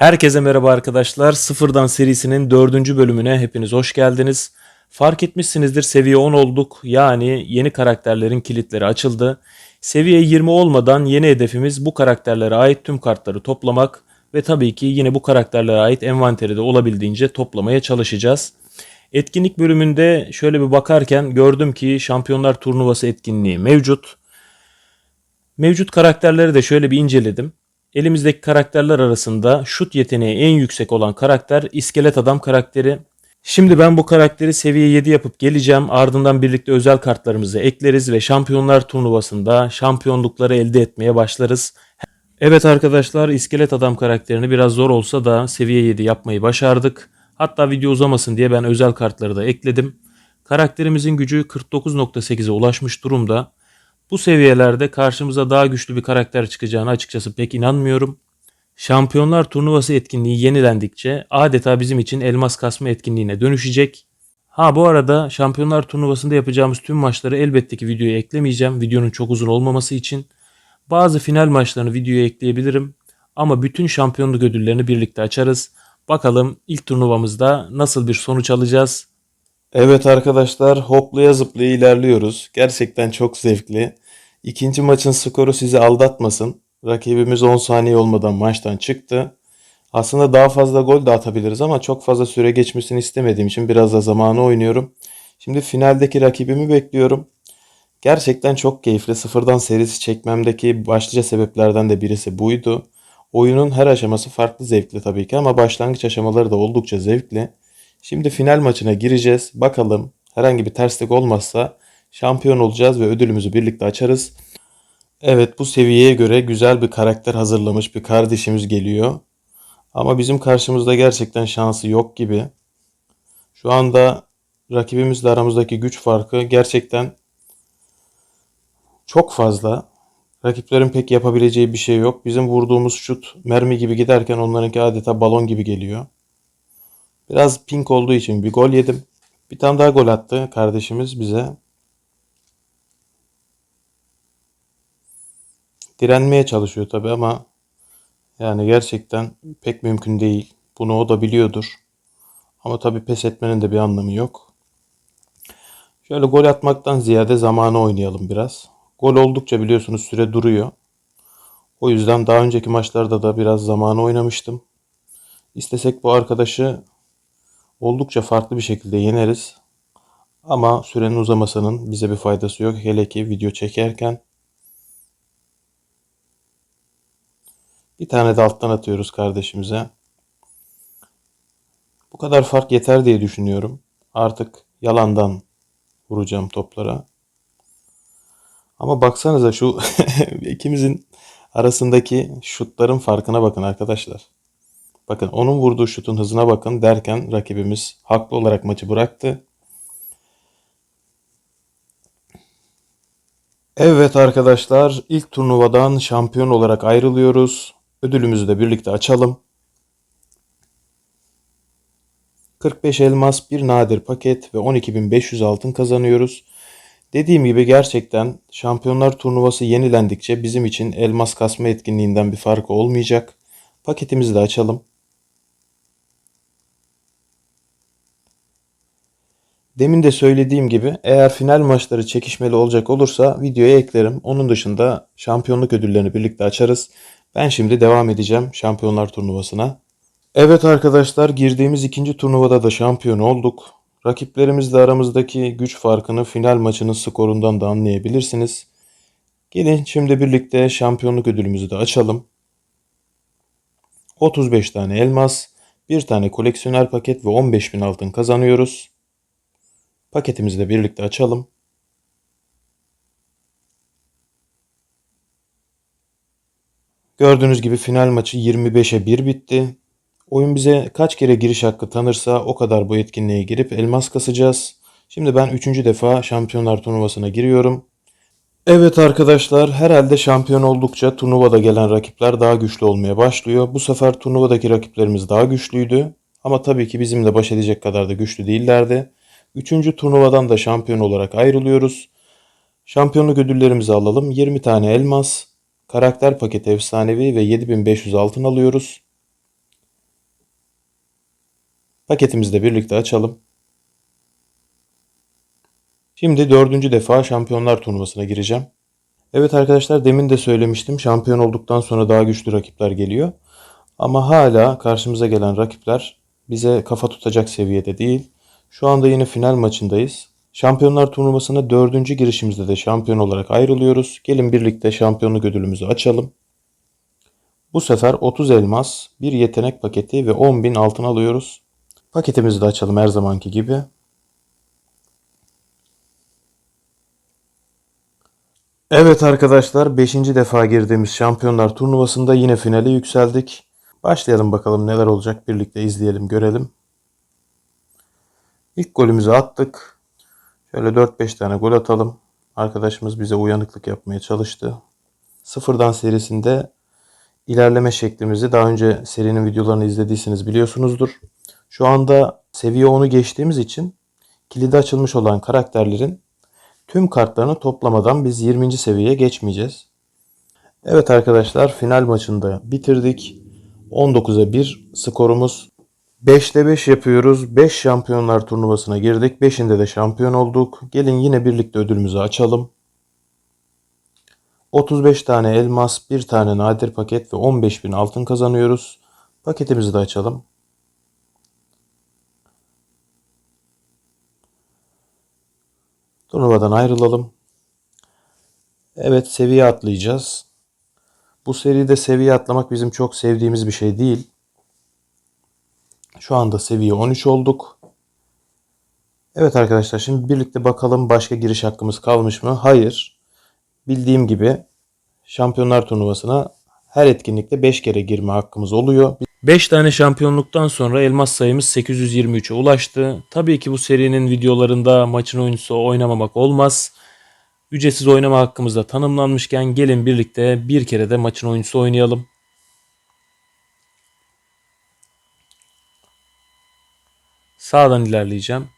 Herkese merhaba arkadaşlar. Sıfırdan serisinin dördüncü bölümüne hepiniz hoş geldiniz. Fark etmişsinizdir seviye 10 olduk. Yani yeni karakterlerin kilitleri açıldı. Seviye 20 olmadan yeni hedefimiz bu karakterlere ait tüm kartları toplamak ve tabii ki yine bu karakterlere ait envanteri de olabildiğince toplamaya çalışacağız. Etkinlik bölümünde şöyle bir bakarken gördüm ki Şampiyonlar Turnuvası etkinliği mevcut. Mevcut karakterleri de şöyle bir inceledim. Elimizdeki karakterler arasında şut yeteneği en yüksek olan karakter İskelet Adam karakteri. Şimdi ben bu karakteri seviye 7 yapıp geleceğim. Ardından birlikte özel kartlarımızı ekleriz ve Şampiyonlar Turnuvası'nda şampiyonlukları elde etmeye başlarız. Evet arkadaşlar İskelet Adam karakterini biraz zor olsa da seviye 7 yapmayı başardık. Hatta video uzamasın diye ben özel kartları da ekledim. Karakterimizin gücü 49.8'e ulaşmış durumda. Bu seviyelerde karşımıza daha güçlü bir karakter çıkacağına açıkçası pek inanmıyorum. Şampiyonlar Turnuvası etkinliği yenilendikçe adeta bizim için elmas kasma etkinliğine dönüşecek. Ha bu arada Şampiyonlar Turnuvası'nda yapacağımız tüm maçları elbette ki videoya eklemeyeceğim. Videonun çok uzun olmaması için. Bazı final maçlarını videoya ekleyebilirim. Ama bütün şampiyonluk ödüllerini birlikte açarız. Bakalım ilk turnuvamızda nasıl bir sonuç alacağız. Evet arkadaşlar hoplaya zıplaya ilerliyoruz. Gerçekten çok zevkli. İkinci maçın skoru sizi aldatmasın. Rakibimiz 10 saniye olmadan maçtan çıktı. Aslında daha fazla gol de atabiliriz ama çok fazla süre geçmesini istemediğim için biraz da zamanı oynuyorum. Şimdi finaldeki rakibimi bekliyorum. Gerçekten çok keyifli. Sıfırdan serisi çekmemdeki başlıca sebeplerden de birisi buydu. Oyunun her aşaması farklı zevkli tabii ki ama başlangıç aşamaları da oldukça zevkli. Şimdi final maçına gireceğiz. Bakalım herhangi bir terslik olmazsa şampiyon olacağız ve ödülümüzü birlikte açarız. Evet bu seviyeye göre güzel bir karakter hazırlamış bir kardeşimiz geliyor. Ama bizim karşımızda gerçekten şansı yok gibi. Şu anda rakibimizle aramızdaki güç farkı gerçekten çok fazla. Rakiplerin pek yapabileceği bir şey yok. Bizim vurduğumuz şut mermi gibi giderken onlarınki adeta balon gibi geliyor. Biraz pink olduğu için bir gol yedim. Bir tane daha gol attı kardeşimiz bize. Direnmeye çalışıyor tabii ama yani gerçekten pek mümkün değil. Bunu o da biliyordur. Ama tabii pes etmenin de bir anlamı yok. Şöyle gol atmaktan ziyade zamanı oynayalım biraz. Gol oldukça biliyorsunuz süre duruyor. O yüzden daha önceki maçlarda da biraz zamanı oynamıştım. İstesek bu arkadaşı oldukça farklı bir şekilde yeneriz. Ama sürenin uzamasının bize bir faydası yok. Hele ki video çekerken. Bir tane de alttan atıyoruz kardeşimize. Bu kadar fark yeter diye düşünüyorum. Artık yalandan vuracağım toplara. Ama baksanıza şu ikimizin arasındaki şutların farkına bakın arkadaşlar. Bakın onun vurduğu şutun hızına bakın derken rakibimiz haklı olarak maçı bıraktı. Evet arkadaşlar ilk turnuvadan şampiyon olarak ayrılıyoruz. Ödülümüzü de birlikte açalım. 45 elmas, bir nadir paket ve 12.500 altın kazanıyoruz. Dediğim gibi gerçekten şampiyonlar turnuvası yenilendikçe bizim için elmas kasma etkinliğinden bir farkı olmayacak. Paketimizi de açalım. Demin de söylediğim gibi eğer final maçları çekişmeli olacak olursa videoya eklerim. Onun dışında şampiyonluk ödüllerini birlikte açarız. Ben şimdi devam edeceğim şampiyonlar turnuvasına. Evet arkadaşlar girdiğimiz ikinci turnuvada da şampiyon olduk. Rakiplerimizle aramızdaki güç farkını final maçının skorundan da anlayabilirsiniz. Gelin şimdi birlikte şampiyonluk ödülümüzü de açalım. 35 tane elmas, bir tane koleksiyoner paket ve 15.000 altın kazanıyoruz. Paketimizi de birlikte açalım. Gördüğünüz gibi final maçı 25'e 1 bitti. Oyun bize kaç kere giriş hakkı tanırsa o kadar bu etkinliğe girip elmas kasacağız. Şimdi ben 3. defa şampiyonlar turnuvasına giriyorum. Evet arkadaşlar herhalde şampiyon oldukça turnuvada gelen rakipler daha güçlü olmaya başlıyor. Bu sefer turnuvadaki rakiplerimiz daha güçlüydü. Ama tabii ki bizimle baş edecek kadar da güçlü değillerdi. Üçüncü turnuvadan da şampiyon olarak ayrılıyoruz. Şampiyonluk ödüllerimizi alalım. 20 tane elmas, karakter paketi efsanevi ve 7500 altın alıyoruz. Paketimizi de birlikte açalım. Şimdi dördüncü defa şampiyonlar turnuvasına gireceğim. Evet arkadaşlar demin de söylemiştim. Şampiyon olduktan sonra daha güçlü rakipler geliyor. Ama hala karşımıza gelen rakipler bize kafa tutacak seviyede değil. Şu anda yine final maçındayız. Şampiyonlar turnuvasına dördüncü girişimizde de şampiyon olarak ayrılıyoruz. Gelin birlikte şampiyonluk ödülümüzü açalım. Bu sefer 30 elmas, bir yetenek paketi ve 10.000 altın alıyoruz. Paketimizi de açalım her zamanki gibi. Evet arkadaşlar 5. defa girdiğimiz şampiyonlar turnuvasında yine finale yükseldik. Başlayalım bakalım neler olacak birlikte izleyelim görelim. İlk golümüzü attık. Şöyle 4-5 tane gol atalım. Arkadaşımız bize uyanıklık yapmaya çalıştı. Sıfırdan serisinde ilerleme şeklimizi daha önce serinin videolarını izlediyseniz biliyorsunuzdur. Şu anda seviye 10'u geçtiğimiz için kilidi açılmış olan karakterlerin tüm kartlarını toplamadan biz 20. seviyeye geçmeyeceğiz. Evet arkadaşlar final maçında bitirdik. 19'a 1 skorumuz. 5'te 5 yapıyoruz. 5 şampiyonlar turnuvasına girdik. 5'inde de şampiyon olduk. Gelin yine birlikte ödülümüzü açalım. 35 tane elmas, 1 tane nadir paket ve 15.000 altın kazanıyoruz. Paketimizi de açalım. Turnuvadan ayrılalım. Evet seviye atlayacağız. Bu seride seviye atlamak bizim çok sevdiğimiz bir şey değil. Şu anda seviye 13 olduk. Evet arkadaşlar şimdi birlikte bakalım başka giriş hakkımız kalmış mı? Hayır. Bildiğim gibi şampiyonlar turnuvasına her etkinlikte 5 kere girme hakkımız oluyor. 5 tane şampiyonluktan sonra elmas sayımız 823'e ulaştı. Tabii ki bu serinin videolarında maçın oyuncusu oynamamak olmaz. Ücretsiz oynama hakkımız da tanımlanmışken gelin birlikte bir kere de maçın oyuncusu oynayalım. Sağdan ilerleyeceğim.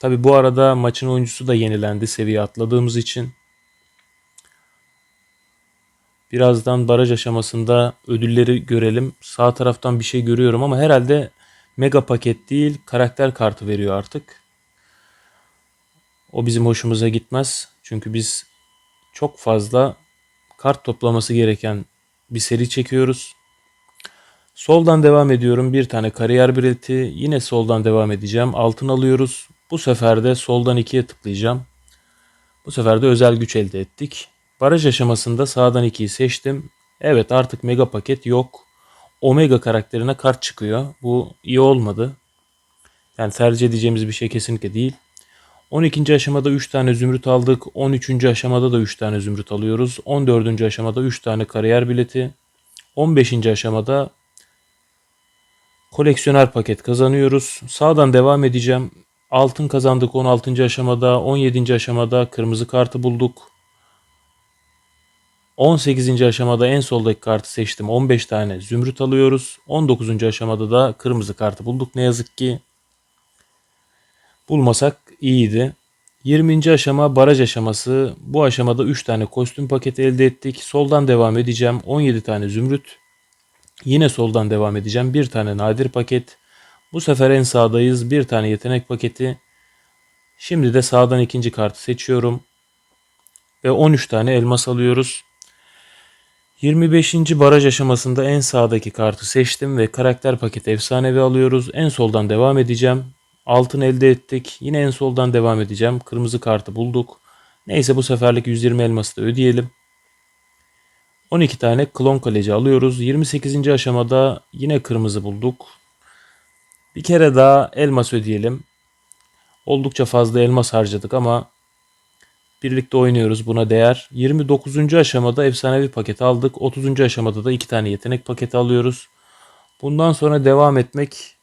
Tabi bu arada maçın oyuncusu da yenilendi seviye atladığımız için. Birazdan baraj aşamasında ödülleri görelim. Sağ taraftan bir şey görüyorum ama herhalde mega paket değil karakter kartı veriyor artık. O bizim hoşumuza gitmez. Çünkü biz çok fazla kart toplaması gereken bir seri çekiyoruz. Soldan devam ediyorum. Bir tane kariyer bileti. Yine soldan devam edeceğim. Altın alıyoruz. Bu sefer de soldan ikiye tıklayacağım. Bu sefer de özel güç elde ettik. Baraj aşamasında sağdan 2'yi seçtim. Evet artık mega paket yok. Omega karakterine kart çıkıyor. Bu iyi olmadı. Yani tercih edeceğimiz bir şey kesinlikle değil. 12. aşamada 3 tane zümrüt aldık. 13. aşamada da 3 tane zümrüt alıyoruz. 14. aşamada 3 tane kariyer bileti. 15. aşamada koleksiyoner paket kazanıyoruz. Sağdan devam edeceğim. Altın kazandık 16. aşamada. 17. aşamada kırmızı kartı bulduk. 18. aşamada en soldaki kartı seçtim. 15 tane zümrüt alıyoruz. 19. aşamada da kırmızı kartı bulduk. Ne yazık ki bulmasak iyiydi. 20. aşama baraj aşaması. Bu aşamada 3 tane kostüm paketi elde ettik. Soldan devam edeceğim. 17 tane zümrüt. Yine soldan devam edeceğim. Bir tane nadir paket. Bu sefer en sağdayız. Bir tane yetenek paketi. Şimdi de sağdan ikinci kartı seçiyorum. Ve 13 tane elmas alıyoruz. 25. baraj aşamasında en sağdaki kartı seçtim ve karakter paketi efsanevi alıyoruz. En soldan devam edeceğim. Altın elde ettik. Yine en soldan devam edeceğim. Kırmızı kartı bulduk. Neyse bu seferlik 120 elması da ödeyelim. 12 tane klon kaleci alıyoruz. 28. aşamada yine kırmızı bulduk. Bir kere daha elmas ödeyelim. Oldukça fazla elmas harcadık ama birlikte oynuyoruz buna değer. 29. aşamada efsanevi paket aldık. 30. aşamada da 2 tane yetenek paketi alıyoruz. Bundan sonra devam etmek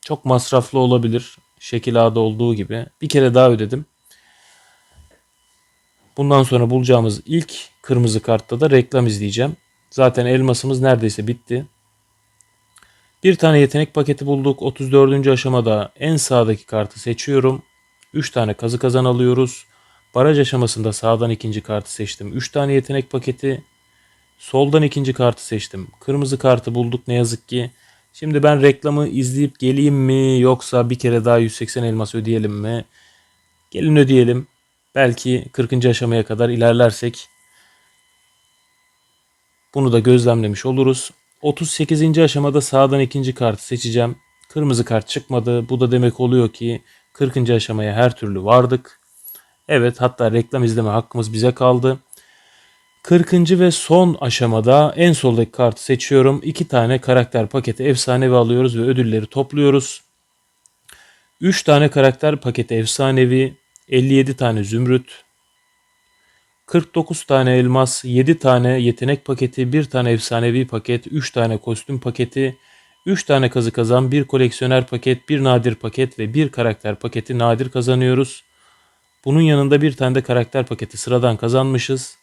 çok masraflı olabilir. Şekil A'da olduğu gibi. Bir kere daha ödedim. Bundan sonra bulacağımız ilk kırmızı kartta da reklam izleyeceğim. Zaten elmasımız neredeyse bitti. Bir tane yetenek paketi bulduk. 34. aşamada en sağdaki kartı seçiyorum. 3 tane kazı kazan alıyoruz. Baraj aşamasında sağdan ikinci kartı seçtim. 3 tane yetenek paketi. Soldan ikinci kartı seçtim. Kırmızı kartı bulduk ne yazık ki. Şimdi ben reklamı izleyip geleyim mi yoksa bir kere daha 180 elmas ödeyelim mi? Gelin ödeyelim. Belki 40. aşamaya kadar ilerlersek bunu da gözlemlemiş oluruz. 38. aşamada sağdan ikinci kartı seçeceğim. Kırmızı kart çıkmadı. Bu da demek oluyor ki 40. aşamaya her türlü vardık. Evet hatta reklam izleme hakkımız bize kaldı. 40. ve son aşamada en soldaki kartı seçiyorum. 2 tane karakter paketi efsanevi alıyoruz ve ödülleri topluyoruz. 3 tane karakter paketi efsanevi, 57 tane zümrüt, 49 tane elmas, 7 tane yetenek paketi, 1 tane efsanevi paket, 3 tane kostüm paketi, 3 tane kazı kazan, 1 koleksiyoner paket, 1 nadir paket ve 1 karakter paketi nadir kazanıyoruz. Bunun yanında bir tane de karakter paketi sıradan kazanmışız.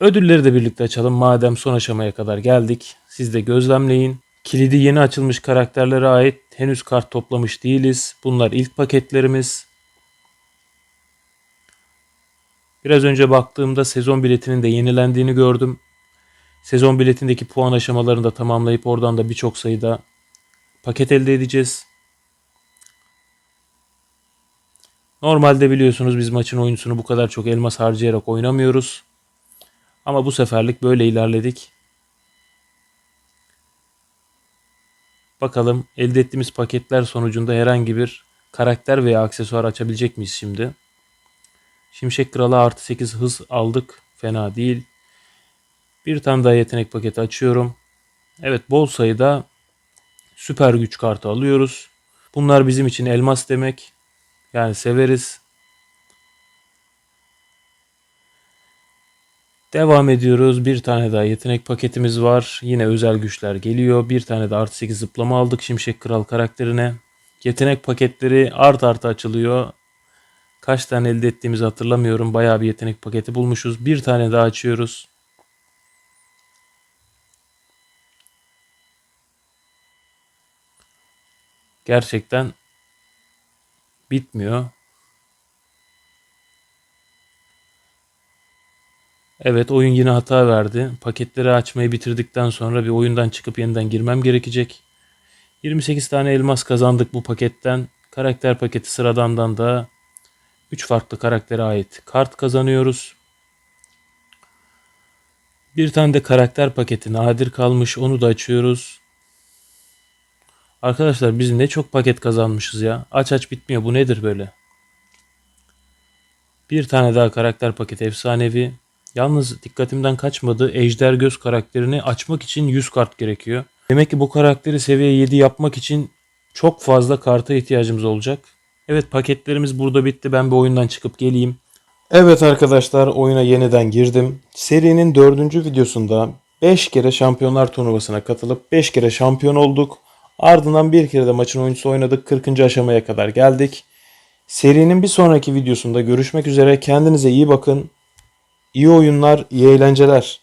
Ödülleri de birlikte açalım madem son aşamaya kadar geldik. Siz de gözlemleyin. Kilidi yeni açılmış karakterlere ait henüz kart toplamış değiliz. Bunlar ilk paketlerimiz. Biraz önce baktığımda sezon biletinin de yenilendiğini gördüm. Sezon biletindeki puan aşamalarını da tamamlayıp oradan da birçok sayıda paket elde edeceğiz. Normalde biliyorsunuz biz maçın oyuncusunu bu kadar çok elmas harcayarak oynamıyoruz. Ama bu seferlik böyle ilerledik. Bakalım elde ettiğimiz paketler sonucunda herhangi bir karakter veya aksesuar açabilecek miyiz şimdi? Şimşek Kralı artı 8 hız aldık. Fena değil. Bir tane daha yetenek paketi açıyorum. Evet bol sayıda süper güç kartı alıyoruz. Bunlar bizim için elmas demek. Yani severiz. Devam ediyoruz. Bir tane daha yetenek paketimiz var. Yine özel güçler geliyor. Bir tane de artı 8 zıplama aldık Şimşek Kral karakterine. Yetenek paketleri art arta açılıyor. Kaç tane elde ettiğimizi hatırlamıyorum. Bayağı bir yetenek paketi bulmuşuz. Bir tane daha açıyoruz. Gerçekten bitmiyor. Evet oyun yine hata verdi. Paketleri açmayı bitirdikten sonra bir oyundan çıkıp yeniden girmem gerekecek. 28 tane elmas kazandık bu paketten. Karakter paketi sıradandan da 3 farklı karaktere ait kart kazanıyoruz. Bir tane de karakter paketi nadir kalmış. Onu da açıyoruz. Arkadaşlar biz ne çok paket kazanmışız ya. Aç aç bitmiyor. Bu nedir böyle? Bir tane daha karakter paketi efsanevi. Yalnız dikkatimden kaçmadı. Ejder Göz karakterini açmak için 100 kart gerekiyor. Demek ki bu karakteri seviye 7 yapmak için çok fazla karta ihtiyacımız olacak. Evet paketlerimiz burada bitti. Ben bir oyundan çıkıp geleyim. Evet arkadaşlar oyuna yeniden girdim. Serinin dördüncü videosunda 5 kere şampiyonlar turnuvasına katılıp 5 kere şampiyon olduk. Ardından bir kere de maçın oyuncusu oynadık. 40. aşamaya kadar geldik. Serinin bir sonraki videosunda görüşmek üzere. Kendinize iyi bakın. İyi oyunlar, iyi eğlenceler.